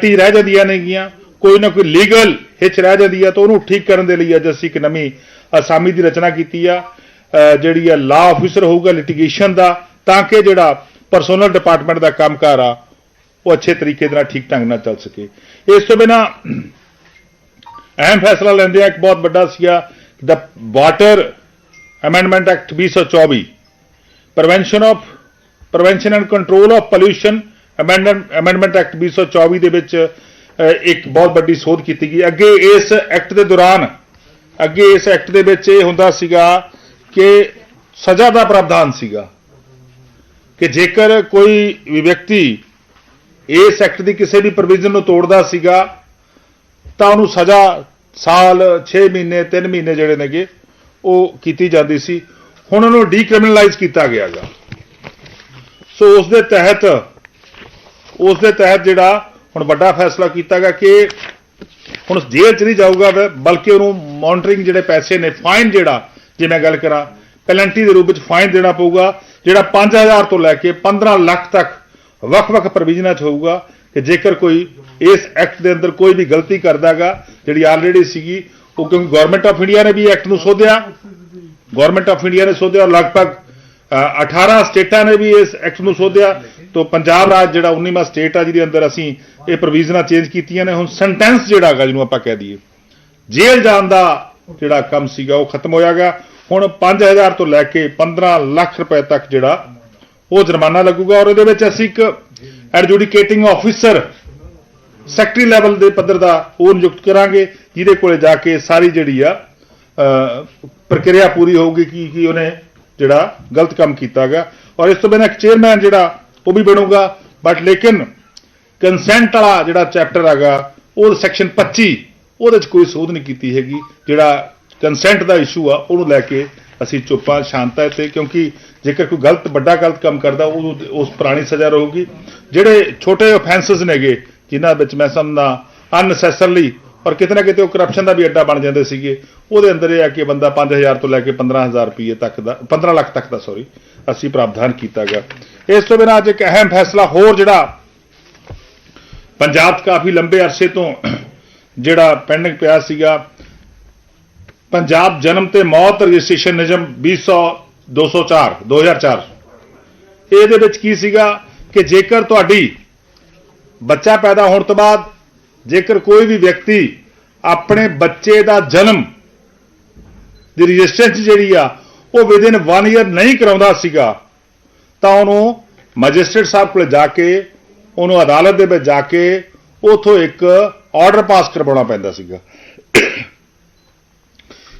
T ਰਹਿ ਜਾਂਦੀਆਂ ਨੇਗੀਆਂ, ਕੋਈ ਨਾ ਕੋਈ ਲੀਗਲ ਹਿੱਚ ਰਹਿ ਜਾਂਦੀ ਆ ਤਾਂ ਉਹਨੂੰ ਠੀਕ ਕਰਨ ਦੇ ਲਈ ਅੱਜ ਅਸੀਂ ਇੱਕ ਨਵੀਂ ਅਸਾਮੀ ਦੀ ਰਚਨਾ ਕੀਤੀ ਆ। ਜਿਹੜੀ ਆ ਲਾ ਆਫੀਸਰ ਹੋਊਗਾ ਲਿਟੀਗੇਸ਼ਨ ਦਾ, ਤਾਂ ਕਿ ਜਿਹੜਾ ਪਰਸੋਨਲ ਡਿਪਾਰਟਮੈਂਟ ਦਾ ਕੰਮਕਾਰ ਆ, ਉਹ ਅੱਛੇ ਤਰੀਕੇ ਦੇ ਨਾਲ ਠੀਕ ਢੰਗ ਨਾਲ ਚੱਲ ਸਕੇ। ਇਸ ਤੋਂ ਬਿਨਾ ਅਹਿਮ ਫੈਸਲਾ ਲੈਂਦੇ ਆ, ਇੱਕ ਬਹੁਤ ਵੱਡਾ ਸੀਗਾ ਦਾ water amendment act 2024 prevention of prevention and control of pollution amendment amendment act 2024 ਦੇ ਵਿੱਚ ਇੱਕ ਬਹੁਤ ਵੱਡੀ ਸੋਧ ਕੀਤੀ ਗਈ। ਅੱਗੇ ਇਸ ਐਕਟ ਦੇ ਦੌਰਾਨ, ਅੱਗੇ ਇਸ ਐਕਟ ਦੇ ਵਿੱਚ ਇਹ ਹੁੰਦਾ ਸੀਗਾ ਕਿ ਸਜ਼ਾ ਦਾ ਪ੍ਰਾਵਧਾਨ ਸੀਗਾ ਕਿ ਜੇਕਰ ਕੋਈ ਵਿਅਕਤੀ ਇਸ ਐਕਟ ਦੀ ਕਿਸੇ ਵੀ ਪ੍ਰੋਵੀਜ਼ਨ ਨੂੰ ਤੋੜਦਾ ਸੀਗਾ, ਤਾਂ ਉਹਨੂੰ ਸਜ਼ਾ ਸਾਲ 6 ਮਹੀਨੇ 3 ਮਹੀਨੇ ਜਿਹੜੇ ਨੇਗੇ, ਉਹ ਕੀਤੀ ਜਾਂਦੀ ਸੀ। ਹੁਣ ਉਹਨੂੰ ਡੀਕ੍ਰਿਮੀਨਲਾਈਜ਼ ਕੀਤਾ ਗਿਆਗਾ ਸੋ ਉਸ ਦੇ ਤਹਿਤ ਉਸ ਦੇ ਤਹਿਤ ਜਿਹੜਾ ਹੁਣ ਵੱਡਾ ਫੈਸਲਾ ਕੀਤਾ ਗਿਆ ਕਿ ਹੁਣ ਜੇਲ੍ਹ ਚ ਨਹੀਂ ਜਾਊਗਾ ਬਲਕਿ ਉਹਨੂੰ ਮੋਨਟਰਿੰਗ ਜਿਹੜੇ ਪੈਸੇ ਨੇ ਫਾਈਨ ਜਿਹੜਾ ਜੇ ਮੈਂ ਗੱਲ ਕਰਾਂ ਪੈਨਲਟੀ ਦੇ ਰੂਪ ਵਿੱਚ ਫਾਈਨ ਦੇਣਾ ਪਊਗਾ ਜਿਹੜਾ 5000 ਤੋਂ ਲੈ ਕੇ 15 ਲੱਖ ਤੱਕ ਵੱਖ-ਵੱਖ ਪ੍ਰੋਵੀਜ਼ਨਾਂ 'ਚ ਹੋਊਗਾ ਕਿ ਜੇਕਰ ਕੋਈ ਇਸ ਐਕਟ ਦੇ ਅੰਦਰ ਕੋਈ ਵੀ ਗਲਤੀ ਕਰਦਾਗਾ ਜਿਹੜੀ ਆਲਰੇਡੀ ਸੀਗੀ ਉਹ ਕਿਉਂਕਿ ਗਵਰਨਮੈਂਟ ਆਫ ਇੰਡੀਆ ਨੇ ਵੀ ਐਕਟ ਨੂੰ ਸੋਧਿਆ ਗਵਰਨਮੈਂਟ ਆਫ ਇੰਡੀਆ ਨੇ ਸੋਧਿਆ ਲਗਭਗ ਅ, 18 ਸਟੇਟਾਂ ਨੇ ਵੀ ਇਸ ਐਕਟ ਨੂੰ ਸੋਧਿਆ ਤੋਂ ਪੰਜਾਬ ਰਾਜ ਜਿਹੜਾ 19ਵਾਂ ਸਟੇਟ ਆ ਜਿਹਦੇ ਅੰਦਰ ਅਸੀਂ ਇਹ ਪ੍ਰੋਵੀਜ਼ਨਾਂ ਚੇਂਜ ਕੀਤੀਆਂ ਨੇ, ਹੁਣ ਸੈਂਟੈਂਸ ਜਿਹੜਾ ਹੈਗਾ ਜਿਹਨੂੰ ਆਪਾਂ ਕਹਿ ਦਈਏ। ਜੇਲ੍ਹ ਜਾਣ ਦਾ ਜਿਹੜਾ ਕੰਮ ਸੀਗਾ, ਉਹ ਖਤਮ ਹੋਇਆ ਗਿਆ। ਹੁਣ 5000 ਤੋਂ ਲੈ ਕੇ 15 ਲੱਖ ਰੁਪਏ ਤੱਕ ਜਿਹੜਾ ਉਹ ਜੁਰਮਾਨਾ ਲੱਗੂਗਾ ਔਰ ਇਹਦੇ ਵਿੱਚ ਅਸੀਂ ਇੱਕ ਐਡਜੂਡੀਕੇਟਿੰਗ ਆਫੀਸਰ ਸੈਕਟਰੀ ਲੈਵਲ ਦੇ ਪੱਧਰ ਦਾ ਉਹ ਨਿਯੁਕਤ ਕਰਾਂਗੇ, ਜਿਹਦੇ ਕੋਲੇ ਜਾ ਕੇ ਸਾਰੀ ਜਿਹੜੀ ਆ ਪ੍ਰਕਿਰਿਆ ਪੂਰੀ ਹੋਊਗੀ ਕਿ ਕਿ ਉਹਨੇ ਜਿਹੜਾ ਗਲਤ ਕੰਮ ਕੀਤਾਗਾ ਔਰ ਇਸ ਤੋਂ ਬਿਨਾਂ ਇੱਕ ਚੇਅਰਮੈਨ ਜਿਹੜਾ ਉਹ ਵੀ ਬਣੂਗਾ। ਬਟ ਲੇਕਿਨ ਕੰਸੈਂਟ ਵਾਲਾ ਜਿਹੜਾ ਚੈਪਟਰ ਹੈਗਾ, ਉਹ ਸੈਕਸ਼ਨ 25 ਉਹਦੇ ਚ ਕੋਈ ਸੋਧ ਨਹੀਂ ਕੀਤੀ ਹੈਗੀ। ਜਿਹੜਾ ਕੰਸੈਂਟ ਦਾ ਇਸ਼ੂ ਆ, ਉਹਨੂੰ ਲੈ ਕੇ ਅਸੀਂ ਚੁੱਪਾਂ ਸ਼ਾਂਤਾ ਤੇ ਕਿਉਂਕਿ ਜੇਕਰ ਕੋਈ ਗਲਤ, ਵੱਡਾ ਗਲਤ ਕੰਮ ਕਰਦਾ, ਉਹ ਉਸ ਪੁਰਾਣੀ ਸਜ਼ਾ ਰਹੂਗੀ। ਜਿਹੜੇ ਛੋਟੇ ਆਫੈਂਸਸ ਨੇਗੇ, ਜਿਨ੍ਹਾਂ ਵਿੱਚ ਮੈਂ ਸਮਝਦਾ ਅਨਸੈਸਰਲੀ ਔਰ ਕਿਤੇ ਨਾ ਕਿਤੇ ਉਹ ਕਰਪਸ਼ਨ ਦਾ ਵੀ ਅੱਡਾ ਬਣ ਜਾਂਦੇ ਸੀਗੇ। ਉਹਦੇ ਅੰਦਰ ਇਹ ਆ ਕਿ ਬੰਦਾ 5000 ਤੋਂ ਲੈ ਕੇ 15000 ਰੁਪਏ ਤੱਕ ਦਾ 15 ਲੱਖ ਤੱਕ ਦਾ ਸੌਰੀ ਅਸੀਂ ਪ੍ਰਾਵਧਾਨ ਕੀਤਾ ਗਿਆ। ਇਸ ਤੋਂ ਬਿਨਾਂ ਅੱਜ ਇੱਕ ਅਹਿਮ ਫੈਸਲਾ ਹੋਰ ਜਿਹੜਾ ਪੰਜਾਬ 'ਚ ਕਾਫੀ ਲੰਬੇ ਅਰਸੇ ਤੋਂ ਜਿਹੜਾ ਪੈਂਡਿੰਗ ਪਿਆ ਸੀਗਾ। ਪੰਜਾਬ ਜਨਮ ਤੇ ਮੌਤ ਰਜਿਸਟ੍ਰੇਸ਼ਨ ਨਿਯਮ 200 204 2004 ਇਹਦੇ ਵਿੱਚ ਕੀ ਸੀਗਾ ਕਿ ਜੇਕਰ ਤੁਹਾਡੀ ਬੱਚਾ ਪੈਦਾ ਹੋਣ ਤੋਂ ਬਾਅਦ ਜੇਕਰ ਕੋਈ ਵੀ ਵਿਅਕਤੀ ਆਪਣੇ ਬੱਚੇ ਦਾ ਜਨਮ ਦੀ ਰਜਿਸਟ੍ਰੇਸ਼ਨ ਜਿਹੜੀ ਆ, ਉਹ ਵਿਦਿਨ 1 ਇਅਰ ਨਹੀਂ ਕਰਾਉਂਦਾ ਸੀਗਾ, ਤਾਂ ਉਹਨੂੰ ਮੈਜਿਸਟ੍ਰੇਟ ਸਾਹਿਬ ਕੋਲ ਜਾ ਕੇ, ਉਹਨੂੰ ਅਦਾਲਤ ਦੇ ਵਿੱਚ ਜਾ ਕੇ ਉਥੋਂ ਇੱਕ ਆਰਡਰ ਪਾਸ ਕਰਵਾਉਣਾ ਪੈਂਦਾ ਸੀਗਾ।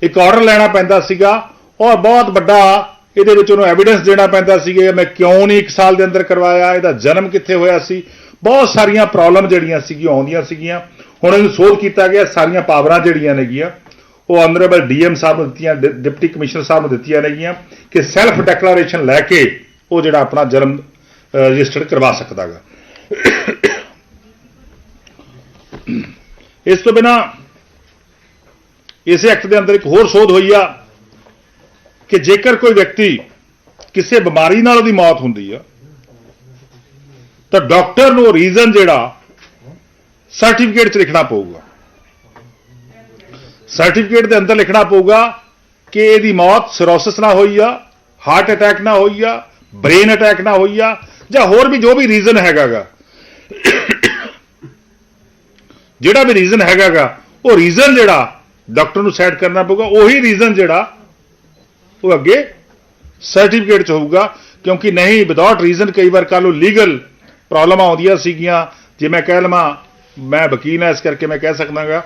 ਇੱਕ ਆਰਡਰ ਲੈਣਾ ਪੈਂਦਾ ਸੀਗਾ, ਔਰ ਬਹੁਤ ਵੱਡਾ ਇਹਦੇ ਵਿੱਚ ਉਹਨੂੰ ਐਵੀਡੈਂਸ ਦੇਣਾ ਪੈਂਦਾ ਸੀਗਾ ਮੈਂ ਕਿਉਂ ਨਹੀਂ 1 ਸਾਲ ਦੇ ਅੰਦਰ ਕਰਵਾਇਆ, ਇਹਦਾ ਜਨਮ ਕਿੱਥੇ ਹੋਇਆ ਸੀ ਬਹੁਤ ਸਾਰੀਆਂ ਪ੍ਰੋਬਲਮ ਜਿਹੜੀਆਂ ਸੀਗੀਆਂ, ਆਉਂਦੀਆਂ ਸੀਗੀਆਂ। ਹੁਣ ਇਹਨੂੰ ਸੋਧ ਕੀਤਾ ਗਿਆ, ਸਾਰੀਆਂ ਪਾਵਰਾਂ ਜਿਹੜੀਆਂ ਨੇਗੀਆਂ, ਉਹ ਆਨਰੇਬਲ ਡੀਐਮ ਸਾਹਿਬ ਨੂੰ ਦਿੱਤੀਆਂ ਡਿਪਟੀ ਕਮਿਸ਼ਨਰ ਸਾਹਿਬ ਨੂੰ ਦਿੱਤੀਆਂ ਨੇਗੀਆਂ ਕਿ ਸੈਲਫ ਡੈਕਲੇਰੇਸ਼ਨ ਲੈ ਕੇ ਉਹ ਜਿਹੜਾ ਆਪਣਾ ਜਨਮ ਰਜਿਸਟਰਡ ਕਰਵਾ ਸਕਦਾਗਾ। ਇਸ ਤੋਂ ਬਿਨਾ ਇਸ ਐਕਟ ਦੇ ਅੰਦਰ ਇੱਕ ਹੋਰ ਸੋਧ ਹੋਈ ਆ ਕਿ ਜੇਕਰ ਕੋਈ ਵਿਅਕਤੀ ਕਿਸੇ ਬਿਮਾਰੀ ਨਾਲ ਉਹਦੀ ਮੌਤ ਹੁੰਦੀ ਆ ਤਾਂ ਡਾਕਟਰ ਨੂੰ ਰੀਜ਼ਨ ਜਿਹੜਾ, ਸਰਟੀਫਿਕੇਟ 'ਚ ਲਿਖਣਾ ਪਊਗਾ। ਸਰਟੀਫਿਕੇਟ ਦੇ ਅੰਦਰ ਲਿਖਣਾ ਪਊਗਾ ਕਿ ਇਹਦੀ ਮੌਤ ਸਿਰੋਸਿਸ ਨਾਲ ਹੋਈ ਆ ਹਾਰਟ ਅਟੈਕ ਨਾਲ ਹੋਈ ਆ ਬ੍ਰੇਨ ਅਟੈਕ ਨਾਲ ਹੋਈ ਆ, ਜਾਂ ਹੋਰ ਵੀ ਜੋ ਵੀ ਰੀਜ਼ਨ ਹੈਗਾਗਾ। ਜਿਹੜਾ ਵੀ ਰੀਜ਼ਨ ਹੈਗਾਗਾ, ਉਹ ਰੀਜ਼ਨ ਜਿਹੜਾ ਡਾਕਟਰ ਨੂੰ ਸੈਟ ਕਰਨਾ ਪਊਗਾ, ਉਹੀ ਰੀਜ਼ਨ ਜਿਹੜਾ ਉਹ ਅੱਗੇ ਸਰਟੀਫਿਕੇਟ ਚ ਹੋਊਗਾ, ਕਿਉਂਕਿ ਨਹੀਂ ਵਿਦਆਊਟ ਰੀਜ਼ਨ ਕਈ ਵਾਰ ਕੱਲ ਨੂੰ ਲੀਗਲ ਪ੍ਰੋਬਲਮ ਆਉਂਦੀਆਂ ਸੀਗੀਆਂ। ਜੇ ਮੈਂ ਕਹਿ ਲਵਾਂ, ਮੈਂ ਵਕੀਲ ਹਾਂ, ਇਸ ਕਰਕੇ ਮੈਂ ਕਹਿ ਸਕਦਾਗਾ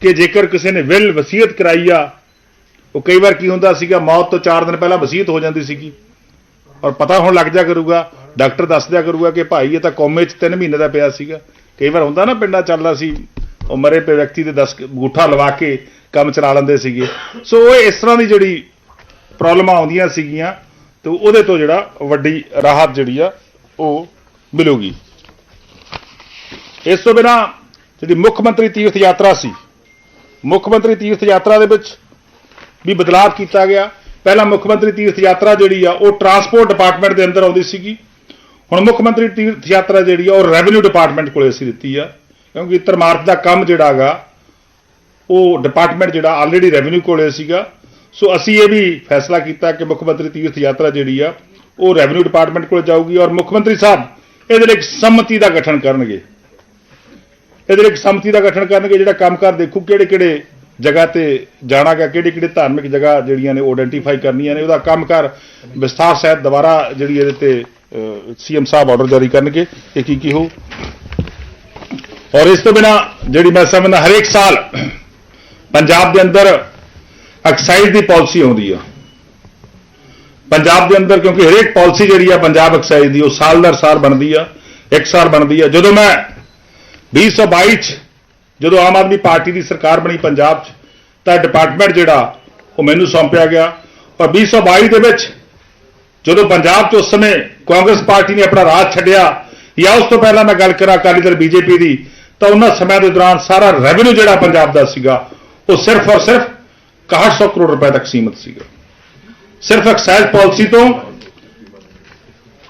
ਕਿ ਜੇਕਰ ਕਿਸੇ ਨੇ ਵਿਲ ਵਸੀਅਤ ਕਰਾਈ ਆ, ਉਹ ਕਈ ਵਾਰ ਕੀ ਹੁੰਦਾ ਸੀਗਾ, ਮੌਤ ਤੋਂ 4 ਦਿਨ ਪਹਿਲਾਂ ਵਸੀਅਤ ਹੋ ਜਾਂਦੀ ਸੀਗੀ। ਔਰ ਪਤਾ ਹੁਣ ਲੱਗ ਜਾ ਕਰੂਗਾ, ਡਾਕਟਰ ਦੱਸ ਦਿਆ ਕਰੂਗਾ ਕਿ ਭਾਈ ਇਹ ਤਾਂ ਕੋਮੇ 'ਚ 3 ਮਹੀਨੇ ਦਾ ਪਿਆ ਸੀਗਾ। ਕਈ ਵਾਰ ਹੁੰਦਾ ਨਾ ਪਿੰਡਾਂ ਚੱਲਦਾ ਸੀ, ਉਹ ਮਰੇ ਪਏ ਵਿਅਕਤੀ ਦੇ 10 ਗੂਠਾ ਲਵਾ ਕੇ ਕੰਮ ਚਲਾ ਲੈਂਦੇ ਸੀਗੇ। ਸੋ ਉਹ ਇਸ ਤਰ੍ਹਾਂ ਦੀ ਜਿਹੜੀ ਪ੍ਰੋਬਲਮਾਂ ਆਉਂਦੀਆਂ ਸੀਗੀਆਂ, ਤੇ ਉਹਦੇ ਤੋਂ ਜਿਹੜਾ ਵੱਡੀ ਰਾਹਤ ਜਿਹੜੀ ਆ, ਉਹ ਮਿਲੂਗੀ। ਇਸ ਤੋਂ ਬਿਨਾ ਜਿਹੜੀ ਮੁੱਖ ਮੰਤਰੀ ਤੀਰਥ ਯਾਤਰਾ ਸੀ, ਮੁੱਖ ਮੰਤਰੀ ਤੀਰਥ ਯਾਤਰਾ ਦੇ ਵਿੱਚ ਵੀ ਬਦਲਾਅ ਕੀਤਾ ਗਿਆ। ਪਹਿਲਾਂ ਮੁੱਖ ਮੰਤਰੀ ਤੀਰਥ ਯਾਤਰਾ ਜਿਹੜੀ ਆ, ਉਹ ਟਰਾਂਸਪੋਰਟ ਡਿਪਾਰਟਮੈਂਟ ਦੇ ਅੰਦਰ ਆਉਂਦੀ ਸੀਗੀ। ਹੁਣ ਮੁੱਖ ਮੰਤਰੀ ਤੀਰਥ ਯਾਤਰਾ ਜਿਹੜੀ ਆ, ਉਹ ਰੈਵਨਿਊ ਡਿਪਾਰਟਮੈਂਟ ਕੋਲੇ ਅਸੀਂ ਦਿੱਤੀ ਆ। ਕਿਉਂਕਿ ਤਰਮਾਰਤ ਦਾ ਕੰਮ ਜਿਹੜਾ ਹੈਗਾ, ਉਹ ਡਿਪਾਰਟਮੈਂਟ ਜਿਹੜਾ ਆਲਰੇਡੀ ਰੈਵਨਿਊ ਕੋਲੇ ਸੀਗਾ। ਸੋ ਅਸੀਂ ਇਹ ਵੀ ਫੈਸਲਾ ਕੀਤਾ ਕਿ ਮੁੱਖ ਮੰਤਰੀ ਤੀਰਥ ਯਾਤਰਾ ਜਿਹੜੀ ਆ, ਉਹ ਰੈਵਨਿਊ ਡਿਪਾਰਟਮੈਂਟ ਕੋਲ ਜਾਊਗੀ ਔਰ ਮੁੱਖ ਮੰਤਰੀ ਸਾਹਿਬ ਇਹਦੇ ਲਈ ਇੱਕ ਸੰਮਤੀ ਦਾ ਗਠਨ ਕਰਨਗੇ। ਇਹਦੇ ਲਈ ਇੱਕ ਸੰਮਤੀ ਦਾ ਗਠਨ ਕਰਨਗੇ, ਜਿਹੜਾ ਕੰਮਕਾਰ ਦੇਖੂ ਕਿਹੜੇ ਕਿਹੜੇ ਜਗ੍ਹਾ ਤੇ ਜਾਣਾਗਾ ਕਿਹੜੇ ਕਿਹੜੇ ਧਾਰਮਿਕ ਜਗ੍ਹਾ ਜਿਹੜੀਆਂ ਨੇ ਉਹ ਆਇਡੈਂਟੀਫਾਈ ਕਰਨੀਆਂ ਨੇ, ਉਹਦਾ ਕੰਮਕਾਰ ਵਿਸਥਾਰ ਸਹਿਤ ਦੁਬਾਰਾ ਜਿਹੜੀ ਇਹਦੇ ਤੇ ਸੀਐਮ ਸਾਹਿਬ ਆਰਡਰ ਜਾਰੀ ਕਰਨਗੇ, ਇਹ ਕੀ ਕੀ ਹੋ ਔਰ ਇਸ ਤੋਂ ਬਿਨਾ ਜਿਹੜੀ ਮੈਂ ਸਮਝਦਾ ਹਰੇਕ ਸਾਲ ਪੰਜਾਬ ਦੇ ਅੰਦਰ ਐਕਸਾਈਜ਼ ਦੀ ਪਾਲਿਸੀ ਆਉਂਦੀ ਆ। ਪੰਜਾਬ ਦੇ ਅੰਦਰ, ਕਿਉਂਕਿ ਹਰੇਕ ਪਾਲਿਸੀ ਜਿਹੜੀ ਆ, ਪੰਜਾਬ ਐਕਸਾਈਜ਼ ਦੀ, ਉਹ ਸਾਲ ਦਰ ਸਾਲ ਬਣਦੀ ਆ, ਇੱਕ ਸਾਲ ਬਣਦੀ ਆ। ਜਦੋਂ ਮੈਂ 2022 ਚ ਜਦੋਂ ਆਮ ਆਦਮੀ ਪਾਰਟੀ ਦੀ ਸਰਕਾਰ ਬਣੀ ਪੰਜਾਬ 'ਚ, ਤਾਂ ਡਿਪਾਰਟਮੈਂਟ ਜਿਹੜਾ, ਉਹ ਮੈਨੂੰ ਸੌਂਪਿਆ ਗਿਆ। ਔਰ 2022 ਦੇ ਵਿੱਚ ਜਦੋਂ ਪੰਜਾਬ 'ਚ ਉਸ ਸਮੇਂ ਕਾਂਗਰਸ ਪਾਰਟੀ ਨੇ ਆਪਣਾ ਰਾਜ ਛੱਡਿਆ, ਜਾਂ ਉਸ ਤੋਂ ਪਹਿਲਾਂ ਮੈਂ ਗੱਲ ਕਰਾਂ ਅਕਾਲੀ ਦਲ ਬੀਜੇਪੀ ਦੀ, ਤਾਂ ਉਹਨਾਂ ਸਮਿਆਂ ਦੇ ਦੌਰਾਨ ਸਾਰਾ ਰੈਵਨਿਊ ਜਿਹੜਾ ਪੰਜਾਬ ਦਾ ਸੀਗਾ, ਉਹ ਸਿਰਫ ਔਰ ਸਿਰਫ 6100 ਕਰੋੜ ਰੁਪਏ ਤੱਕ ਸੀਮਤ ਸੀਗਾ। ਸਿਰਫ ਐਕਸਾਈਜ਼ ਪਾਲਿਸੀ ਤੋਂ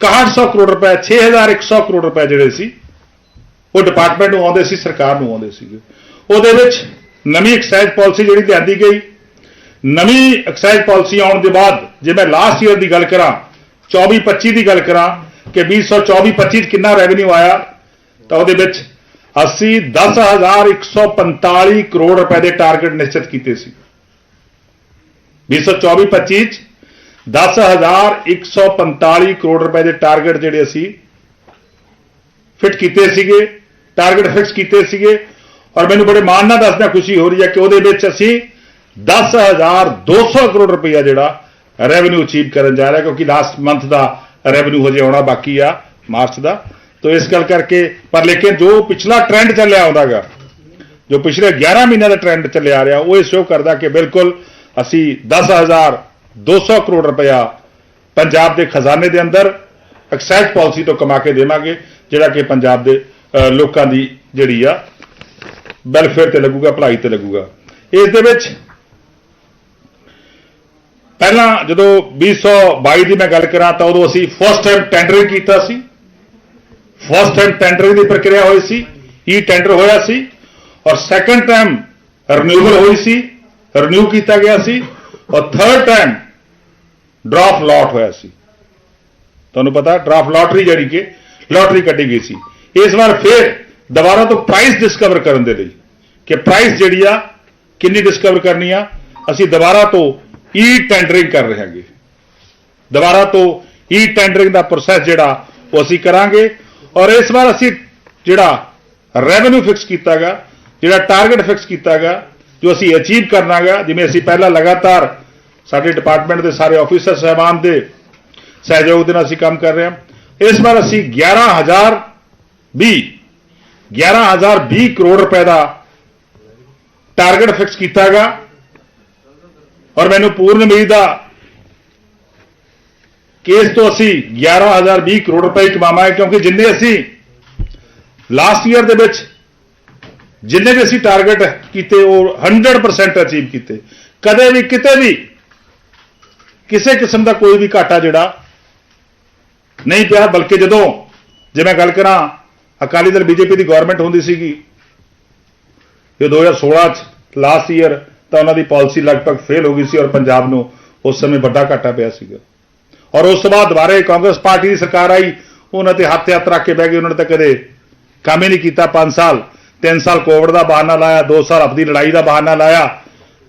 6100 ਕਰੋੜ ਰੁਪਏ 6100 ਕਰੋੜ ਰੁਪਏ ਜਿਹੜੇ ਸੀ ਉਹ ਡਿਪਾਰਟਮੈਂਟ ਨੂੰ ਆਉਂਦੇ ਸੀ ਸਰਕਾਰ ਨੂੰ ਆਉਂਦੇ ਸੀਗੇ ਉਹਦੇ ਵਿੱਚ ਨਵੀਂ ਐਕਸਾਈਜ਼ ਪਾਲਿਸੀ ਜਿਹੜੀ ਲਿਆਂਦੀ ਗਈ ਨਵੀਂ ਐਕਸਾਈਜ਼ ਪਾਲਿਸੀ ਆਉਣ ਦੇ ਬਾਅਦ ਜੇ ਮੈਂ ਲਾਸਟ ਈਅਰ ਦੀ ਗੱਲ ਕਰਾਂ 24 25 ਦੀ ਗੱਲ ਕਰਾਂ ਕਿ 2024 25 ਚ ਕਿੰਨਾ ਰੈਵਨਿਊ ਆਇਆ ਤਾਂ ਉਹਦੇ ਵਿੱਚ ਅਸੀਂ 10145 ਕਰੋੜ ਰੁਪਏ ਦੇ ਟਾਰਗੇਟ ਨਿਸ਼ਚਿਤ ਕੀਤੇ ਸੀ 2024 25 ਚ 10145 ਕਰੋੜ ਰੁਪਏ ਦੇ ਟਾਰਗੇਟ ਜਿਹੜੇ ਅਸੀਂ ਫਿਟ ਕੀਤੇ ਸੀਗੇ, ਟਾਰਗੇਟ ਫਿਕਸ ਕੀਤੇ ਸੀਗੇ। ਔਰ ਮੈਨੂੰ ਬੜੇ ਮਾਣ ਨਾਲ ਦੱਸਦਾ ਖੁਸ਼ੀ ਹੋ ਰਹੀ ਹੈ ਕਿ ਉਹਦੇ ਵਿੱਚ ਅਸੀਂ 10200 ਕਰੋੜ ਰੁਪਇਆ ਜਿਹੜਾ ਰੈਵਨਿਊ ਅਚੀਵ ਕਰਨ ਜਾ ਰਿਹਾ ਕਿਉਂਕਿ ਲਾਸਟ ਮੰਥ ਦਾ ਰੈਵਨਿਊ ਹਜੇ ਆਉਣਾ ਬਾਕੀ ਆ, ਮਾਰਚ ਦਾ। ਤੋਂ ਇਸ ਗੱਲ ਕਰਕੇ, ਪਰ ਲੇਕਿਨ ਜੋ ਪਿਛਲਾ ਟ੍ਰੈਂਡ ਚੱਲਿਆ ਆਉਂਦਾਗਾ, ਜੋ ਪਿਛਲੇ 11 ਮਹੀਨਿਆਂ ਦਾ ਟ੍ਰੈਂਡ ਚੱਲਿਆ ਆ ਰਿਹਾ, ਉਹ ਇਹ ਸ਼ੋ ਕਰਦਾ ਕਿ ਬਿਲਕੁਲ ਅਸੀਂ 10200 ਕਰੋੜ ਰੁਪਇਆ ਪੰਜਾਬ ਦੇ ਖਜ਼ਾਨੇ ਦੇ ਅੰਦਰ ਐਕਸਾਈਜ਼ ਪਾਲਿਸੀ ਤੋਂ ਕਮਾ ਕੇ ਦੇਵਾਂਗੇ, ਜਿਹੜਾ ਕਿ ਪੰਜਾਬ ਦੇ ਲੋਕਾਂ ਦੀ ਜਿਹੜੀ ਆ ਵੈਲਫੇਅਰ ਤੇ ਲੱਗੂਗਾ, ਭਲਾਈ ਤੇ ਲੱਗੂਗਾ। ਇਸ ਦੇ ਵਿੱਚ ਪਹਿਲਾਂ ਜਦੋਂ 2022 ਦੀ ਮੈਂ ਗੱਲ ਕਰਾਂ ਤਾਂ ਉਦੋਂ ਅਸੀਂ ਫਸਟ ਟਾਈਮ ਟੈਂਡਰਿੰਗ ਕੀਤਾ ਸੀ। ਫਸਟ ਟਾਈਮ ਟੈਂਡਰਿੰਗ ਦੀ ਪ੍ਰਕਿਰਿਆ ਹੋਈ ਸੀ e ਈ ਟੈਂਡਰ ਹੋਇਆ ਸੀ। ਔਰ ਸੈਕੰਡ ਟਾਈਮ ਰਿਨਿਊਵਲ ਹੋਈ ਸੀ ਰਿਨਿਊ ਕੀਤਾ ਗਿਆ ਸੀ। ਔਰ ਥਰਡ ਟਾਈਮ ਡਰਾਫਟ ਲਾਟ ਹੋਇਆ ਸੀ। ਤੁਹਾਨੂੰ ਪਤਾ ਡਰਾਫਟ ਲਾਟਰੀ ਜਿਹੜੀ ਕਿ ਲਾਟਰੀ ਕੱਢੀ ਗਈ ਸੀ। ਇਸ ਵਾਰ ਫਿਰ ਦੁਬਾਰਾ ਤੋਂ ਪ੍ਰਾਈਸ ਡਿਸਕਵਰ ਕਰਨ ਦੇ ਲਈ ਕਿ ਪ੍ਰਾਈਸ ਜਿਹੜੀ ਆ ਕਿੰਨੀ ਡਿਸਕਵਰ ਕਰਨੀ ਆ, ਅਸੀਂ ਦੁਬਾਰਾ ਤੋਂ ਈ ਟੈਂਡਰਿੰਗ ਕਰ ਰਹੇ ਹਾਂਗੇ। ਦੁਬਾਰਾ ਤੋਂ ਈ ਟੈਂਡਰਿੰਗ ਦਾ ਪ੍ਰੋਸੈਸ ਜਿਹੜਾ ਉਹ ਅਸੀਂ ਕਰਾਂਗੇ ਔਰ ਇਸ ਵਾਰ ਅਸੀਂ ਜਿਹੜਾ ਰੈਵਨਿਊ ਫਿਕਸ ਕੀਤਾਗਾ ਜਿਹੜਾ ਟਾਰਗੇਟ ਫਿਕਸ ਕੀਤਾਗਾ ਜੋ ਅਸੀਂ ਅਚੀਵ ਕਰਨਾਗਾ, ਜਿਵੇਂ ਅਸੀਂ ਪਹਿਲਾਂ ਲਗਾਤਾਰ ਸਾਡੇ ਡਿਪਾਰਟਮੈਂਟ ਦੇ ਸਾਰੇ ਆਫੀਸਰ ਸਹਿਬਾਨ ਦੇ ਸਹਿਯੋਗ ਦੇ ਨਾਲ ਅਸੀਂ ਕੰਮ ਕਰ ਰਹੇ ਹਾਂ। ਇਸ ਵਾਰ ਅਸੀਂ 11000 20 11020 ਕਰੋੜ ਰੁਪਏ ਦਾ ਟਾਰਗੇਟ ਫਿਕਸ ਕੀਤਾਗਾ। ਔਰ ਮੈਨੂੰ ਪੂਰਨ ਉਮੀਦ ਆ ਕੇਸ ਤੋਂ ਅਸੀਂ 11020 ਕਰੋੜ ਰੁਪਏ ਕਮਾਵਾਂਗੇ, ਕਿਉਂਕਿ ਜਿੰਨੇ ਅਸੀਂ ਲਾਸਟ ਈਅਰ ਦੇ ਵਿੱਚ ਜਿੰਨੇ ਵੀ ਅਸੀਂ ਟਾਰਗੇਟ ਕੀਤੇ, ਉਹ 100% ਅਚੀਵ ਕੀਤੇ। ਕਦੇ ਵੀ, ਕਿਤੇ ਵੀ, ਕਿਸੇ ਕਿਸਮ ਦਾ ਕੋਈ ਵੀ ਘਾਟਾ ਜਿਹੜਾ ਨਹੀਂ ਪਿਆ, ਬਲਕਿ ਜਦੋਂ, ਜੇ ਮੈਂ ਗੱਲ ਕਰਾਂ, ਅਕਾਲੀ ਦਲ ਬੀਜੇਪੀ ਦੀ ਗਵਰਨਮੈਂਟ ਹੁੰਦੀ ਸੀਗੀ ਇਹ 2016 ਚ ਲਾਸਟ ਈਅਰ ਤਾਂ ਉਹਨਾਂ ਦੀ ਪਾਲਿਸੀ ਲਗਭਗ ਫੇਲ ਹੋ ਗਈ ਸੀ ਔਰ ਪੰਜਾਬ ਨੂੰ ਉਸ ਸਮੇਂ ਵੱਡਾ ਘਾਟਾ ਪਿਆ ਸੀਗਾ। ਔਰ ਉਸ ਤੋਂ ਬਾਅਦ ਦੁਬਾਰੇ ਕਾਂਗਰਸ ਪਾਰਟੀ ਦੀ ਸਰਕਾਰ ਆਈ, ਉਹਨਾਂ ਤੇ ਹੱਥ ਹੱਥ ਰੱਖ ਕੇ ਬਹਿ ਗਏ, ਉਹਨਾਂ ਨੇ ਤਾਂ ਕਦੇ ਕੰਮ ਹੀ ਨਹੀਂ ਕੀਤਾ 5 ਸਾਲ। 3 ਸਾਲ ਕੋਵਿਡ ਦਾ ਬਹਾਨਾ ਲਾਇਆ 2 ਸਾਲ ਆਪਣੀ ਲੜਾਈ ਦਾ ਬਹਾਨਾ ਲਾਇਆ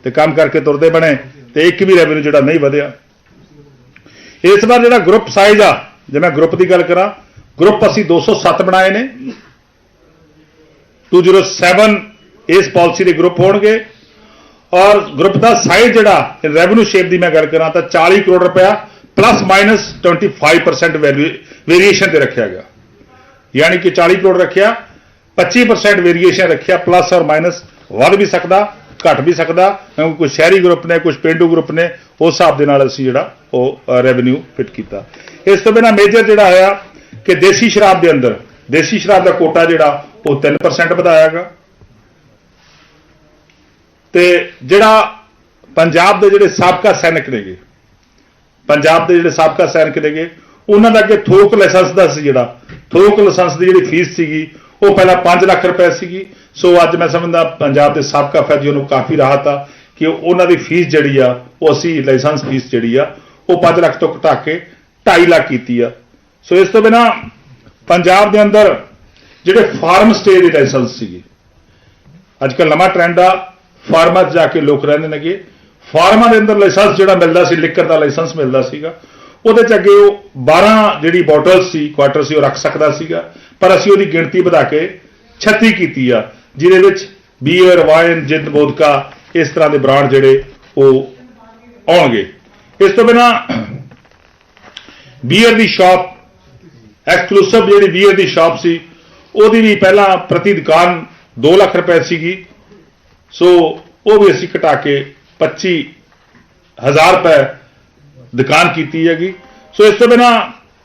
ਤੇ ਕੰਮ ਕਰਕੇ ਤੁਰਦੇ ਬਣੇ ਤੇ ਇੱਕ ਵੀ ਰੈਵਨਿਊ ਜਿਹੜਾ ਨਹੀਂ ਵਧਿਆ। ਇਸ ਵਾਰ ਜਿਹੜਾ ਗਰੁੱਪ ਸਾਈਜ਼ ਆ, ਜੇ ਮੈਂ ਗਰੁੱਪ ਦੀ ਗੱਲ ਕਰਾਂ ਗਰੁੱਪ ਅਸੀਂ 207 ਬਣਾਏ ਨੇ। 207 ਇਸ ਪਾਲਿਸੀ ਦੇ ਗਰੁੱਪ ਹੋਣਗੇ। ਔਰ ਗਰੁੱਪ ਦਾ ਸਾਈਜ਼ ਜਿਹੜਾ ਰੈਵਨਿਊ ਸ਼ੇਪ ਦੀ ਮੈਂ ਗੱਲ ਕਰਾਂ ਤਾਂ 40 ਕਰੋੜ ਰੁਪਇਆ ਪਲੱਸ ਮਾਈਨਸ 25% ਵੇਰੀਏਸ਼ਨ ਤੇ ਰੱਖਿਆ ਗਿਆ। ਯਾਨੀ ਕਿ 40 ਕਰੋੜ ਰੱਖਿਆ। 25% ਵੇਰੀਏਸ਼ਨ ਰੱਖਿਆ ਪਲੱਸ ਔਰ ਮਾਈਨਸ ਵੱਧ ਵੀ ਸਕਦਾ, ਘਟ ਵੀ ਸਕਦਾ, ਕਿਉਂਕਿ ਕੁਝ ਸ਼ਹਿਰੀ ਗਰੁੱਪ ਨੇ ਕੁਝ ਪਿੰਡੂ ਗਰੁੱਪ ਨੇ, ਉਸ ਹਿਸਾਬ ਦੇ ਨਾਲ ਅਸੀਂ ਜਿਹੜਾ ਉਹ ਰੈਵਨਿਊ ਫਿਟ ਕੀਤਾ। ਇਸ ਤੋਂ ਬਿਨਾ ਮੇਜਰ ਜਿਹੜਾ ਹੋਇਆ ਕਿ ਦੇਸੀ ਸ਼ਰਾਬ ਦੇ ਅੰਦਰ, ਦੇਸੀ ਸ਼ਰਾਬ ਦਾ ਕੋਟਾ ਜਿਹੜਾ, ਉਹ 3% ਵਧਾਇਆ ਗਿਆ। ਤੇ ਜਿਹੜਾ ਪੰਜਾਬ ਦੇ ਜਿਹੜੇ ਸਾਬਕਾ ਸੈਨਿਕ ਨੇਗੇ, ਪੰਜਾਬ ਦੇ ਜਿਹੜੇ ਸਾਬਕਾ ਸੈਨਿਕ ਨੇਗੇ, ਉਹਨਾਂ ਦਾ ਕਿ ਥੋਕ ਲਾਇਸੈਂਸ ਦਾ ਸੀ ਜਿਹੜਾ, ਥੋਕ ਲਾਇਸੈਂਸ ਦੀ ਜਿਹੜੀ ਫੀਸ ਸੀਗੀ ਉਹ ਪਹਿਲਾਂ 5 ਲੱਖ ਰੁਪਏ ਸੀਗੀ। ਸੋ ਅੱਜ ਮੈਂ ਸਮਝਦਾ ਪੰਜਾਬ ਦੇ ਸਾਬਕਾ ਫੈਜੀ ਨੂੰ ਕਾਫੀ ਰਾਹਤ ਆ ਕਿ ਉਹਨਾਂ ਦੀ ਫੀਸ ਜਿਹੜੀ ਆ, ਉਹ ਅਸੀਂ ਲਾਇਸੈਂਸ ਫੀਸ ਜਿਹੜੀ ਆ, ਉਹ 5 ਲੱਖ ਤੋਂ ਘਟਾ ਕੇ 2.5 ਲੱਖ ਕੀਤੀ ਆ। ਸੋ ਇਸ ਤੋਂ ਬਿਨਾ ਪੰਜਾਬ ਦੇ ਅੰਦਰ ਜਿਹੜੇ ਫਾਰਮ ਸਟੇ ਦੇ ਲਾਇਸੈਂਸ ਸੀਗੇ ਅੱਜ ਕੱਲ੍ਹ ਨਵਾਂ ਟ੍ਰੈਂਡ ਆ, ਫਾਰਮਾਂ 'ਚ ਜਾ ਕੇ ਲੋਕ ਰਹਿੰਦੇ ਨੇਗੇ। ਫਾਰਮਾਂ ਦੇ ਅੰਦਰ ਲਾਇਸੈਂਸ ਜਿਹੜਾ ਮਿਲਦਾ ਸੀ ਲਿਕਰ ਦਾ ਲਾਇਸੈਂਸ ਮਿਲਦਾ ਸੀਗਾ। ਉਹਦੇ 'ਚ ਅੱਗੇ ਉਹ 12 ਜਿਹੜੀ ਬੋਟਲ ਸੀ ਕੁਆਟਰ ਸੀ, ਉਹ ਰੱਖ ਸਕਦਾ ਸੀਗਾ। ਪਰ ਅਸੀਂ ਉਹਦੀ ਗਿਣਤੀ ਵਧਾ ਕੇ 36 ਕੀਤੀ ਆ, ਜਿਹਦੇ ਵਿੱਚ ਬੀਅਰ ਵਾਈਨ ਜਿੰਦ ਬੋਦਕਾ ਇਸ ਤਰ੍ਹਾਂ ਦੇ ਬ੍ਰਾਂਡ ਜਿਹੜੇ ਉਹ ਆਉਣਗੇ। ਇਸ ਤੋਂ ਬਿਨਾ ਬੀਅਰ ਦੀ ਸ਼ਾਪ ਐਕਸਕਲੂਸਿਵ ਜਿਹੜੀ ਬੀਅਰ ਦੀ ਸ਼ਾਪ ਸੀ, ਉਹਦੀ ਵੀ ਪਹਿਲਾਂ ਪ੍ਰਤੀ ਦੁਕਾਨ 2 ਲੱਖ ਰੁਪਏ ਸੀਗੀ। ਸੋ ਉਹ ਵੀ ਅਸੀਂ ਘਟਾ ਕੇ 25000 ਰੁਪਏ ਦੁਕਾਨ ਕੀਤੀ ਹੈਗੀ। ਸੋ ਇਸ ਤੋਂ ਬਿਨਾ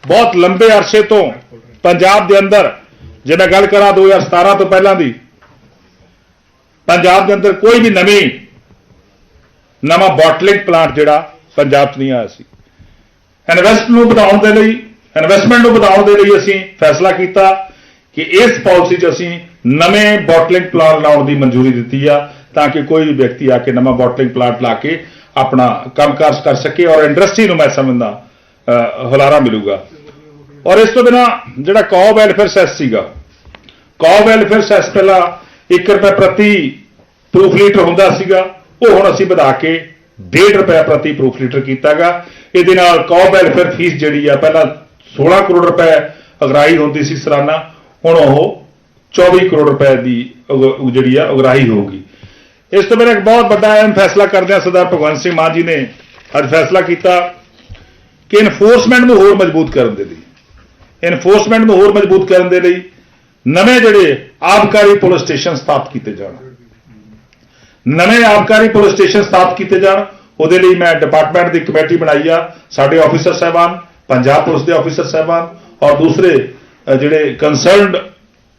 ਬਹੁਤ ਲੰਬੇ ਅਰਸੇ ਤੋਂ ਪੰਜਾਬ ਦੇ ਅੰਦਰ, ਜੇ ਮੈਂ ਗੱਲ ਕਰਾਂ 2017 ਤੋਂ ਪਹਿਲਾਂ ਦੀ, ਪੰਜਾਬ ਦੇ ਅੰਦਰ ਕੋਈ ਵੀ ਨਵੀਂ, ਨਵਾਂ ਬੋਟਲਿੰਗ ਪਲਾਂਟ ਜਿਹੜਾ ਪੰਜਾਬ 'ਚ ਨਹੀਂ ਆਇਆ ਸੀ। ਇਨਵੈਸਟ ਨੂੰ ਵਧਾਉਣ ਦੇ ਲਈ ਇਨਵੈਸਟਮੈਂਟ ਨੂੰ ਵਧਾਉਣ ਦੇ ਲਈ ਅਸੀਂ ਫੈਸਲਾ ਕੀਤਾ ਕਿ ਇਸ ਪਾਲਿਸੀ 'ਚ ਅਸੀਂ ਨਵੇਂ ਬੋਟਲਿੰਗ ਪਲਾਂਟ ਲਾਉਣ ਦੀ ਮਨਜ਼ੂਰੀ ਦਿੱਤੀ ਆ, ਤਾਂ ਕਿ ਕੋਈ ਵੀ ਵਿਅਕਤੀ ਆ ਕੇ ਨਵਾਂ ਬੋਟਲਿੰਗ ਪਲਾਂਟ ਲਾ ਕੇ ਆਪਣਾ ਕੰਮਕਾਜ ਕਰ ਸਕੇ ਔਰ ਇੰਡਸਟਰੀ ਨੂੰ ਮੈਂ ਸਮਝਦਾ ਹੁਲਾਰਾ ਮਿਲੂਗਾ। ਔਰ ਇਸ ਤੋਂ ਬਿਨਾ ਜਿਹੜਾ ਕੌ ਵੈਲਫੇਅਰ ਸੈਸ ਸੀਗਾ ਕੌ ਵੈਲਫੇਅਰ ਸੈਸ ਪਹਿਲਾਂ 1 ਰੁਪਏ ਪ੍ਰਤੀ ਪ੍ਰੂਫ ਲੀਟਰ ਹੁੰਦਾ ਸੀਗਾ, ਉਹ ਹੁਣ ਅਸੀਂ ਵਧਾ ਕੇ 1.5 ਰੁਪਏ ਪ੍ਰਤੀ ਪ੍ਰੂਫ ਲੀਟਰ ਕੀਤਾਗਾ। ਇਹਦੇ ਨਾਲ ਕੌ ਵੈਲਫੇਅਰ ਫੀਸ ਜਿਹੜੀ ਆ, ਪਹਿਲਾਂ 16 ਕਰੋੜ ਰੁਪਏ ਅਗਰਾਈ ਹੁੰਦੀ ਸੀ ਸਾਲਾਨਾ, ਹੁਣ ਉਹ 24 ਕਰੋੜ ਰੁਪਏ ਦੀ ਜਿਹੜੀ ਆ ਉਗਰਾਹੀ ਹੋਊਗੀ ਇਸ ਤੋਂ ਬਿਨਾਂ ਇੱਕ ਬਹੁਤ ਵੱਡਾ ਅਹਿਮ ਫੈਸਲਾ ਕਰਦੇ ਆ ਸਰਦਾਰ ਭਗਵੰਤ ਸਿੰਘ ਮਾਨ ਜੀ ਨੇ ਅੱਜ ਫੈਸਲਾ ਕੀਤਾ ਕਿ ਇਨਫੋਰਸਮੈਂਟ ਨੂੰ ਹੋਰ ਮਜ਼ਬੂਤ ਕਰਨ ਦੇ ਲਈ ਇਨਫੋਰਸਮੈਂਟ ਨੂੰ ਹੋਰ ਮਜ਼ਬੂਤ ਕਰਨ ਦੇ ਲਈ ਨਵੇਂ ਜਿਹੜੇ ਆਬਕਾਰੀ ਪੁਲਿਸ ਸਟੇਸ਼ਨ ਸਥਾਪਿਤ ਕੀਤੇ ਜਾਣ। ਨਵੇਂ ਆਬਕਾਰੀ ਪੁਲਿਸ ਸਟੇਸ਼ਨ ਸਥਾਪਿਤ ਕੀਤੇ ਜਾਣ, ਉਹਦੇ ਲਈ ਮੈਂ ਡਿਪਾਰਟਮੈਂਟ ਦੀ ਕਮੇਟੀ ਬਣਾਈ ਆ, ਸਾਡੇ ਆਫੀਸਰ ਸਾਹਿਬਾਨ, ਪੰਜਾਬ ਪੁਲਿਸ ਦੇ ਆਫੀਸਰ ਸਾਹਿਬਾਨ ਔਰ ਦੂਸਰੇ ਜਿਹੜੇ ਕੰਸਰਨਡ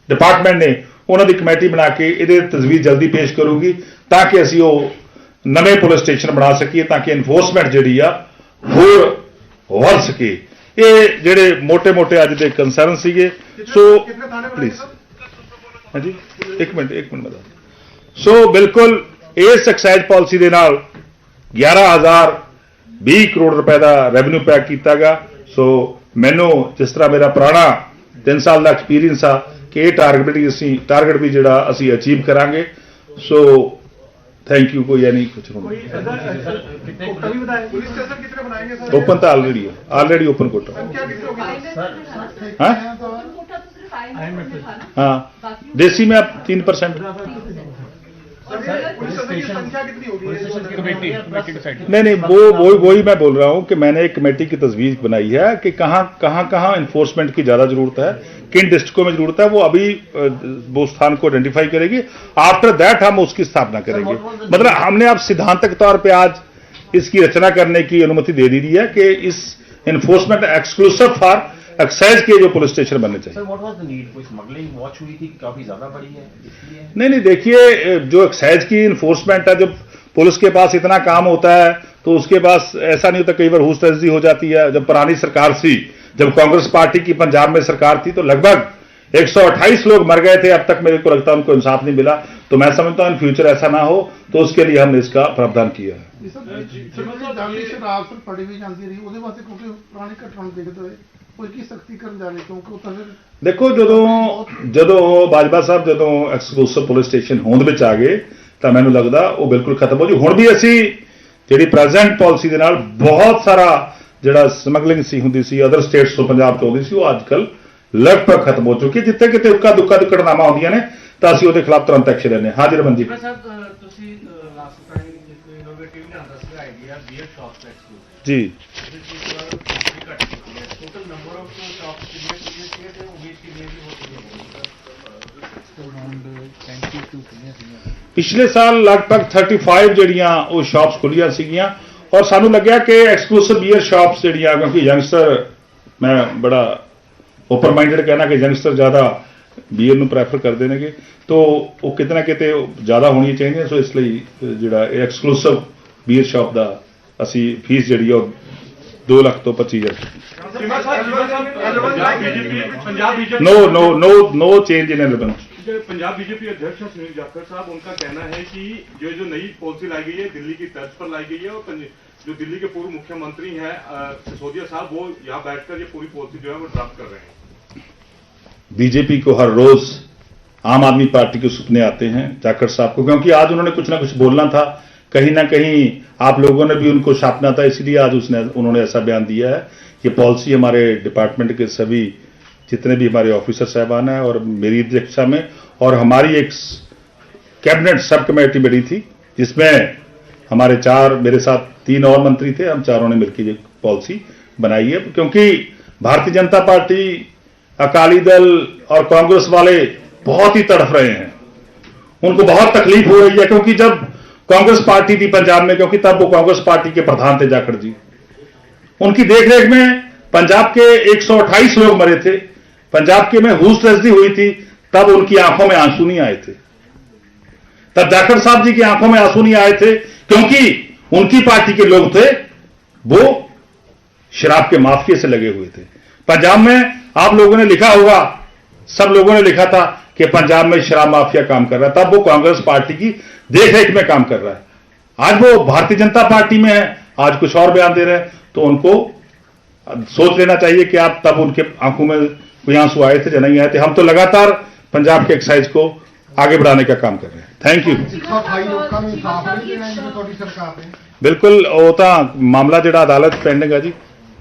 ਡਿਪਾਰਟਮੈਂਟ ਨੇ, ਉਹਨਾਂ ਦੀ ਕਮੇਟੀ ਬਣਾ ਕੇ ਇਹਦੇ ਤਜਵੀਜ਼ ਜਲਦੀ ਪੇਸ਼ ਕਰੂਗੀ ਤਾਂ ਕਿ ਅਸੀਂ ਉਹ ਨਵੇਂ ਪੁਲਿਸ ਸਟੇਸ਼ਨ ਬਣਾ ਸਕੀਏ, ਤਾਂ ਕਿ ਇਨਫੋਰਸਮੈਂਟ ਜਿਹੜੀ ਆ ਹੋਰ ਵੱਧ ਸਕੇ। ਇਹ ਜਿਹੜੇ ਮੋٹے-ਮੋٹے ਅੱਜ ਦੇ ਕੰਸਰਨ ਸੀਗੇ। ਸੋ ਪਲੀਜ਼ ਹਾਂਜੀ, ਇੱਕ ਮਿੰਟ ਇੱਕ ਮਿੰਟ ਮਦਦ ਸੋ ਬਿਲਕੁਲ ਇਸ ਐਕਸਾਈਜ਼ ਪਾਲਿਸੀ ਦੇ ਨਾਲ 11020 ਕਰੋੜ ਰੁਪਏ ਦਾ ਰੈਵਨਿਊ ਪੈਕ ਕੀਤਾ ਗਿਆ। ਸੋ ਮੈਨੂੰ ਜਿਸ ਤਰ੍ਹਾਂ ਮੇਰਾ ਪੁਰਾਣਾ 3 ਸਾਲ ਦਾ ਐਕਸਪੀਰੀਅੰਸ ਆ ਕਿ ਇਹ ਟਾਰਗੇਟ ਵੀ ਅਸੀਂ ਟਾਰਗੇਟ ਵੀ ਜਿਹੜਾ ਅਸੀਂ ਅਚੀਵ ਕਰਾਂਗੇ। ਸੋ थैंक यू को या नहीं कुछ होना ओपन तो ऑलरेडी है ऑलरेडी ओपन कोटा हाँ देसी में आप तीन परसेंट नहीं नहीं वो वही वही मैं बोल रहा हूँ कि मैंने एक कमेटी की तजवीज बनाई है कि कहाँ कहाँ कहाँ इन्फोर्समेंट की ज़्यादा ज़रूरत है किन डिस्ट्रिक्टों में ज़रूरत है वो अभी वो स्थान को आइडेंटिफाई करेगी। आफ्टर दैट हम उसकी स्थापना करेंगे। मतलब हमने अब सिद्धांतक तौर पे आज इसकी रचना करने की अनुमति दे दी दी है कि इस इन्फोर्समेंट एक्सक्लूसिव फॉर एक्साइज के जो पुलिस स्टेशन बनने चाहिए। Sir what was the need कोई स्मगलिंग वॉच हुई थी? काफ़ी ज़्यादा बड़ी है नहीं नहीं देखिए जो एक्साइज की इन्फोर्समेंट है जब पुलिस के पास इतना काम होता है तो उसके पास ऐसा नहीं होता कई बार हुस हो जाती है। जब पुरानी सरकार थी जब कांग्रेस पार्टी की पंजाब में सरकार थी तो लगभग 128 लोग मर गए थे अब तक मेरे को लगता है उनको इंसाफ नहीं मिला तो मैं समझता हूं इन फ्यूचर ऐसा ना हो तो उसके लिए हमने इसका प्रावधान किया है ਜਾਲੀ ਸ਼ਰਾਬ ਸਰ ਫੜੀ ਵੀ ਜਾਂਦੀ ਰਹੀ ਉਹਦੇ ਵਾਸਤੇ ਕਿਉਂਕਿ ਪੁਰਾਣੀ ਘਟਨਾ ਨੂੰ ਦੇਖਦੇ ਹੋਏ ਕੋਈ ਕੀ ਸਖਤੀ ਕਰਨ ਜਾ ਰਹੇ ਕਿਉਂਕਿ ਉਹ ਤਾਂ ਫਿਰ ਦੇਖੋ ਜਦੋਂ ਜਦੋਂ ਬਾਜਵਾ ਸਾਹਿਬ ਜਦੋਂ ਐਕਸਕਲੂਸਿਵ ਪੁਲਿਸ ਸਟੇਸ਼ਨ ਹੋਂਦ ਵਿੱਚ ਆ ਗਏ ਤਾਂ ਮੈਨੂੰ ਲੱਗਦਾ ਉਹ ਬਿਲਕੁਲ ਖਤਮ ਹੋ ਜੂ ਹੁਣ ਵੀ ਅਸੀਂ ਜਿਹੜੀ ਪ੍ਰੈਜ਼ੈਂਟ ਪਾਲਿਸੀ ਦੇ ਨਾਲ ਬਹੁਤ ਸਾਰਾ ਜਿਹੜਾ ਸਮਗਲਿੰਗ ਸੀ ਹੁੰਦੀ ਸੀ ਅਦਰ ਸਟੇਟਸ ਤੋਂ ਪੰਜਾਬ ਤੋਂ ਆਉਂਦੀ ਸੀ ਉਹ ਅੱਜ ਕੱਲ ਲਗਭਗ ਖਤਮ ਹੋ ਚੁੱਕੀ ਹੈ। ਜਿੱਥੇ ਕਿਤੇ ਉੱਕਾ ਦੁੱਕਾ ਦੀ ਘਟਨਾਵਾਂ ਹੁੰਦੀਆਂ ਨੇ ਤਾਂ ਅਸੀਂ ਉਹਦੇ ਖਿਲਾਫ ਤੁਰੰਤ ਐਕਸ਼ਨ ਲੈਂਦੇ ਹਾਂ। ਹਾਜ਼ਰ ਰਮਨਜੀਤ ਮੈਂ ਸਾਹਿਬ ਅਹ, ਤੁਸੀਂ ਲਾਸਟ ਟਾਈਮ ਇੱਕ ਇਨੋਵੇਟਿਵ ਲਿਆਂਦਾ ਸੀ ਆਈਡੀਆ ਬੀਅਰ ਸ਼ਾਪਸ ਐਕਸਕਲੂਸਿਵ ਜੀ। ਜਿਸ ਵਿੱਚ ਕਾਫੀ ਘੱਟ ਚੁੱਕੀ ਹੈ। ਟੋਟਲ ਨੰਬਰ ਆਫ ਸ਼ਾਪਸ ਕਿੰਨੇ ਕਿੰਨੇ ਸੀ ਤੇ ਉਮੀਦ ਕਿੰਨੀ ਦੀ ਹੋ ਚੁੱਕੀ ਹੈ? ਪਿਛਲੇ ਸਾਲ ਲਗਭਗ 35 ਜਿਹੜੀਆਂ ਉਹ ਸ਼ਾਪਸ ਖੁੱਲੀਆਂ ਸੀਗੀਆਂ ਔਰ ਸਾਨੂੰ ਲੱਗਿਆ ਕਿ ਐਕਸਕਲੂਸਿਵ ਬੀਅਰ ਸ਼ਾਪਸ ਜਿਹੜੀਆਂ ਕਿਉਂਕਿ ਯੰਗਸਟਰ ਮੈਂ ਬੜਾ ਓਪਨ ਮਾਈਂਡਡ ਕਹਿਣਾ ਕਿ ਯੰਗਸਟਰ ਜ਼ਿਆਦਾ ਬੀਅਰ ਨੂੰ ਪ੍ਰੈਫਰ ਕਰਦੇ ਨੇਗੇ ਤੋਂ ਉਹ ਕਿਤੇ ਨਾ ਕਿਤੇ ਉਹ ਜ਼ਿਆਦਾ ਹੋਣੀਆਂ ਚਾਹੀਦੀਆਂ ਸੋ ਇਸ ਲਈ ਅ, ਜਿਹੜਾ ਇਹ ਐਕਸਕਲੂਸਿਵ ਬੀਅਰ ਸ਼ਾਪ ਦਾ ਅਸੀਂ ਫੀਸ ਜਿਹੜੀ ਆ ਉਹ 2 ਲੱਖ ਤੋਂ 25000 Cheema sahab Cheema sahab Punjab BJP Punjab BJP no no no no change in eleven जो पंजाब बीजेपी अध्यक्ष हैं सुनील जाखड़ साहब उनका कहना है कि ये जो नई पॉलिसी लाई गई है दिल्ली की तर्ज पर लाई गई है और पंज- जो दिल्ली के पूर्व मुख्यमंत्री हैं अ, सिसोदिया साहब वो यहाँ बैठकर ये पूरी पॉलिसी जो है वो ड्राफ्ट कर रहे हैं बीजेपी को हर रोज आम आदमी पार्टी के सपने आते हैं जाखड़ साहब को, क्योंकि आज उन्होंने कुछ ना कुछ बोलना था। कहीं ना कहीं आप लोगों ने भी उनको छापना था, इसलिए आज उसने, उन्होंने ऐसा बयान दिया है कि पॉलिसी हमारे डिपार्टमेंट के सभी जितने भी हमारे ऑफिसर साहबान हैं और मेरी अध्यक्षता में, और हमारी एक कैबिनेट सब कमेटी बनी थी, जिसमें हमारे चार, मेरे साथ तीन और मंत्री थे, हम चारों ने मिलकर पॉलिसी बनाई है, क्योंकि भारतीय जनता पार्टी अकाली दल और कांग्रेस वाले बहुत ही तड़फ रहे हैं। उनको बहुत तकलीफ़ हो रही है, क्योंकि जब कांग्रेस पार्टी थी पंजाब में, क्योंकि तब वो कांग्रेस पार्टी के प्रधान थे जाखड़ जी। उनकी देखरेख में पंजाब के 128 लोग मरे थे। पंजाब के में हुस ट्रेजडी हुई थी, तब उनकी आँखों में आँसू नहीं आए थे। तब जाखड़ साहब जी की आँखों में आँसू नहीं आए थे, क्योंकि उनकी पार्टी के लोग थे, वो शराब के माफिया से लगे हुए थे। पंजाब में आप लोगों ने लिखा होगा सब लोगों ने लिखा था कि पंजाब में शराब माफिया काम कर रहा है तब वो कांग्रेस पार्टी की देखरेख में काम कर रहा है आज वो भारतीय जनता पार्टी में है आज कुछ और बयान दे रहे हैं तो उनको सोच लेना चाहिए कि आप तब उनके आंखों में कोई आंसू आए थे या नहीं आए थे हम तो लगातार पंजाब के एक्साइज को आगे बढ़ाने का काम कर रहे हैं थैंक यू 128 ਲੋਕਾਂ ਨੂੰ ਇਨਸਾਫ ਨਹੀਂ ਦੇਣਾ ਜਿਵੇਂ ਤੁਹਾਡੀ ਸਰਕਾਰ ਨੇ ਬਿਲਕੁਲ ਉਹ ਤਾਂ ਮਾਮਲਾ ਜਿਹੜਾ ਅਦਾਲਤ ਪੈਂਡਿੰਗ ਹੈ ਜੀ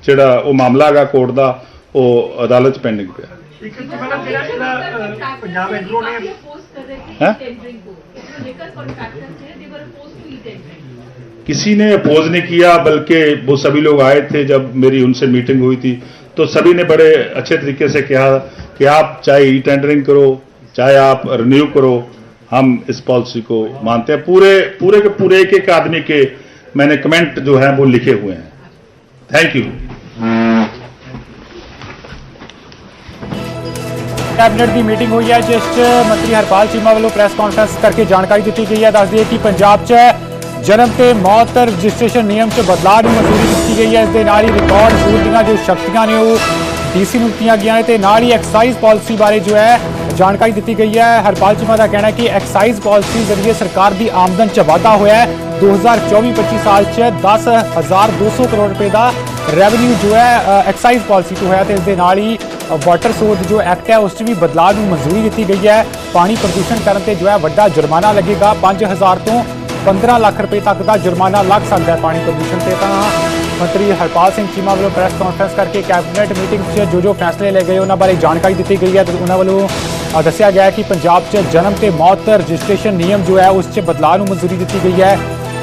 ਜਿਹੜਾ ਉਹ ਮਾਮਲਾ ਹੈਗਾ ਕੋਰਟ ਦਾ ਉਹ ਅਦਾਲਤ 'ਚ ਪੈਂਡਿੰਗ ਪਿਆ एक मतलब पंजाब एग्रो ने अपोज कर रहे थे हैं? टेंडरिंग को जो लेकर कॉन्ट्रैक्टर थे they were oppose to E tendering किसी ने अपोज नहीं किया बल्कि वो सभी लोग आए थे जब मेरी उनसे मीटिंग हुई थी तो सभी ने बड़े अच्छे तरीके से कहा कि आप चाहे ई टेंडरिंग करो चाहे आप रिन्यू करो हम इस पॉलिसी को मानते हैं पूरे पूरे के पूरे एक एक आदमी के मैंने कमेंट जो है वो लिखे हुए हैं थैंक यू ਕੈਬਨਿਟ ਦੀ ਮੀਟਿੰਗ ਹੋਈ ਹੈ, ਜਿਸ 'ਚ ਮੰਤਰੀ ਹਰਪਾਲ ਚੀਮਾ ਵੱਲੋਂ ਪ੍ਰੈਸ ਕਾਨਫਰੰਸ ਕਰਕੇ ਜਾਣਕਾਰੀ ਦਿੱਤੀ ਗਈ ਹੈ। ਦੱਸਦੀ ਹੈ ਕਿ ਪੰਜਾਬ 'ਚ ਜਨਮ ਤੇ ਮੌਤ ਰਜਿਸਟ੍ਰੇਸ਼ਨ ਨਿਯਮ 'ਚ ਬਦਲਾਅ ਨੂੰ ਮਨਜ਼ੂਰੀ ਦਿੱਤੀ ਗਈ ਹੈ। ਇਸ ਦੇ ਨਾਲ ਹੀ ਰਿਕਾਰਡ ਸੂਟ ਦੀਆਂ ਜੋ ਸ਼ਕਤੀਆਂ ਨੇ, ਉਹ ਡੀਸੀ ਨੂੰ ਦਿੱਤੀਆਂ ਗਈਆਂ ਨੇ ਤੇ ਨਾਲ ਹੀ ਐਕਸਾਈਜ਼ ਪਾਲਿਸੀ ਬਾਰੇ ਜੋ ਹੈ, ਜਾਣਕਾਰੀ ਦਿੱਤੀ ਗਈ ਹੈ। ਹਰਪਾਲ ਚੀਮਾ ਦਾ ਕਹਿਣਾ ਹੈ ਕਿ ਐਕਸਾਈਜ਼ ਪਾਲਿਸੀ ਜ਼ਰੀਏ ਸਰਕਾਰ ਦੀ ਆਮਦਨ 'ਚ ਵਾਧਾ ਹੋਇਆ ਹੈ। 2024-25 ਸਾਲ 'ਚ 10200 ਕਰੋੜ ਰੁਪਏ ਦਾ ਰੈਵਨਿਊ ਜੋ ਹੈ ਐਕਸਾਈਜ਼ ਪਾਲਿਸੀ ਤੋਂ ਹੋਇਆ ਤੇ ਇਸ ਦੇ ਨਾਲ ਹੀ ਵਾਟਰ ਸੋਰਸ ਜੋ ਐਕਟ ਹੈ, ਉਸ 'ਚ ਵੀ ਬਦਲਾਅ ਨੂੰ ਮਨਜ਼ੂਰੀ ਦਿੱਤੀ ਗਈ ਹੈ। ਪਾਣੀ ਪ੍ਰਦੂਸ਼ਣ ਕਰਨ ਤੇ ਜੋ ਹੈ, ਵੱਡਾ ਜੁਰਮਾਨਾ ਲੱਗੇਗਾ। 5000 ਤੋਂ 15 ਲੱਖ ਰੁਪਏ ਤੱਕ ਦਾ ਜੁਰਮਾਨਾ ਲੱਗ ਸਕਦਾ ਹੈ ਪਾਣੀ ਪ੍ਰਦੂਸ਼ਣ ਤੇ। ਤਾਂ ਮੰਤਰੀ ਹਰਪਾਲ ਸਿੰਘ ਚੀਮਾ ਵੱਲੋਂ ਪ੍ਰੈਸ ਕਾਨਫਰੰਸ ਕਰਕੇ ਕੈਬਨਿਟ ਮੀਟਿੰਗ 'ਚ ਜੋ ਜੋ ਫੈਸਲੇ ਲਏ ਗਏ, ਉਹਨਾਂ ਬਾਰੇ ਜਾਣਕਾਰੀ ਦਿੱਤੀ ਗਈ ਹੈ। ਤੇ ਉਹਨਾਂ ਵੱਲੋਂ ਦੱਸਿਆ ਗਿਆ ਹੈ ਕਿ ਪੰਜਾਬ 'ਚ ਜਨਮ ਤੇ ਮੌਤ ਰਜਿਸਟ੍ਰੇਸ਼ਨ ਨਿਯਮ ਜੋ ਹੈ, ਉਸ 'ਚ ਬਦਲਾਅ ਨੂੰ ਮਨਜ਼ੂਰੀ ਦਿੱਤੀ ਗਈ ਹੈ।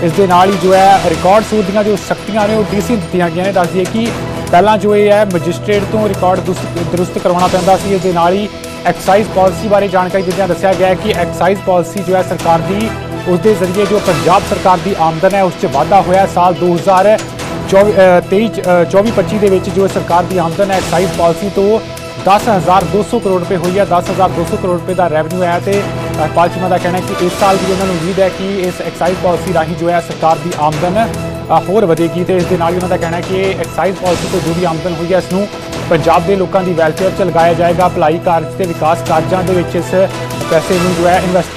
ਇਸ ਦੇ ਨਾਲ ਹੀ ਜੋ ਹੈ ਰਿਕਾਰਡ ਸੂਟ ਦੀਆਂ ਜੋ ਸ਼ਕਤੀਆਂ ਨੇ, ਉਹ ਡੀਸੀ ਨੂੰ ਦਿੱਤੀਆਂ ਗਈਆਂ ਨੇ। ਦੱਸਦੀ ਦਈਏ ਕਿ ਪਹਿਲਾਂ ਜੋ ਇਹ ਹੈ ਮੈਜਿਸਟ੍ਰੇਟ ਤੋਂ ਰਿਕਾਰਡ ਦੁਸ- ਦਰੁਸਤ ਕਰਵਾਉਣਾ ਪੈਂਦਾ ਸੀ ਇਸ ਦੇ ਨਾਲ ਹੀ ਐਕਸਾਈਜ਼ ਪਾਲਿਸੀ ਬਾਰੇ ਜਾਣਕਾਰੀ ਦਿੰਦਿਆਂ ਦੱਸਿਆ ਗਿਆ ਕਿ ਐਕਸਾਈਜ਼ ਪਾਲਿਸੀ ਜੋ ਹੈ ਸਰਕਾਰ ਦੀ ਉਸ ਦੇ ਜ਼ਰੀਏ ਜੋ ਪੰਜਾਬ ਸਰਕਾਰ ਦੀ ਆਮਦਨ ਹੈ, ਉਸ 'ਚ ਵਾਧਾ ਹੋਇਆ ਹੈ। ਸਾਲ 2023 24-25 ਦੇ ਵਿੱਚ ਜੋ ਸਰਕਾਰ ਦੀ ਆਮਦਨ ਹੈ ਐਕਸਾਈਜ਼ ਪਾਲਿਸੀ ਤੋਂ 10200 ਕਰੋੜ ਰੁਪਏ ਹੋਈ ਹੈ 10200 ਕਰੋੜ ਰੁਪਏ ਦਾ ਰੈਵਨਿਊ ਹੈ ਤੇ ਹਰਪਾਲ ਦਾ ਕਹਿਣਾ ਹੈ ਕਿ ਇਸ ਸਾਲ ਵੀ ਉਹਨਾਂ ਨੂੰ ਉਮੀਦ ਹੈ ਕਿ ਇਸ ਐਕਸਾਈਜ਼ ਪਾਲਿਸੀ ਰਾਹੀਂ ਜੋ ਹੈ ਸਰਕਾਰ ਦੀ ਆਮਦਨ ਹੋਰ ਵਧੇਗੀ ਤੇ ਇਸ ਦੇ ਨਾਲ ਹੀ ਉਹਨਾਂ ਦਾ ਕਹਿਣਾ ਹੈ ਕਿ ਐਕਸਾਈਜ਼ ਪਾਲਿਸੀ ਤੋਂ ਜੋ ਆਮਦਨ ਹੋਈ ਹੈ ਇਸ ਨੂੰ ਪੰਜਾਬ ਦੇ ਲੋਕਾਂ ਦੀ ਵੈਲਫੇਅਰ 'ਚ ਲਗਾਇਆ ਜਾਏਗਾ, ਭਲਾਈ ਕਾਰਜ ਤੇ ਵਿਕਾਸ ਕਾਰਜਾਂ ਦੇ ਵਿੱਚ ਇਸ ਪੈਸੇ ਨੂੰ ਜੋ ਹੈ ਇਨਵੈਸਟ